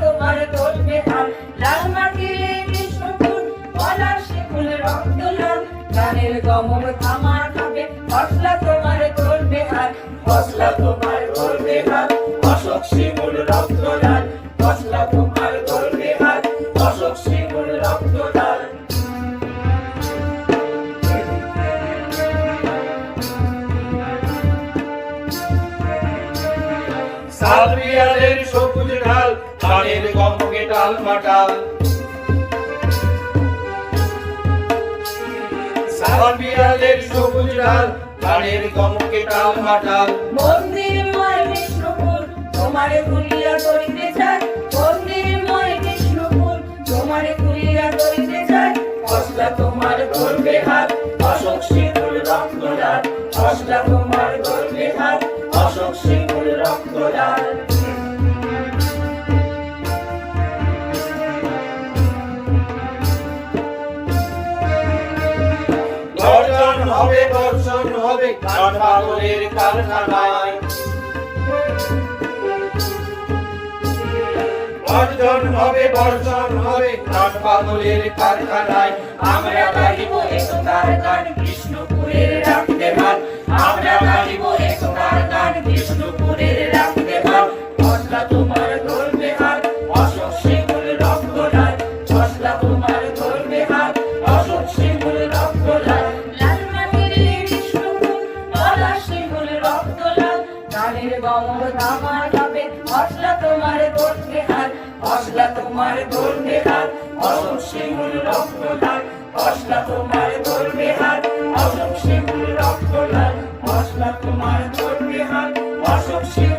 তোমার ধরবে আর লাল মাটির মিশুকুর পলার সে ফুল রক্ত লাল গানের কমল থামা খাবে, মশলা তোমার ধরবে আর মশলা তোমার ধরবে অশোক, শিমুল রক্ত সালভিয়ালের সবুজ ঢাল, ধানের গমকে টাল মাটাল। সালভিয়ালের সবুজ ঢাল, ধানের গমকে টাল মাটাল। মন্দিরময় বিষ্ণুপুর, তোমারে ভুলিয়া করিতে চাই। মন্দিরময় বিষ্ণুপুর, তোমারে ভুলিয়া করিতে চাই। মশলা তোমার ধরবে হাত, অশোক শিমুল রক্ত লাল তোমার ধরবে হাত, অশোক শিমুল রক্ত লাল হবে বর্ষণ হবে গান পাগলের কারখানায়। কারখানায়। আমরা গাইব একতার গান বিষ্ণুপুরের অশোক শিমুল রক্ত লাল মশলা তোমার ধরবে হাত, অশোক শিমুল রক্ত লাল লাল রক্ত লাল ধানের গমক ধামার হবে মশলা তোমার ধরবে হাত অশোক শিমুল রক্ত লাল মশলা তোমার ধরবে হাত, অশোক শিমুল রক্ত লাল মশলা তোমার ধরবে হাত, অশোক শিমুল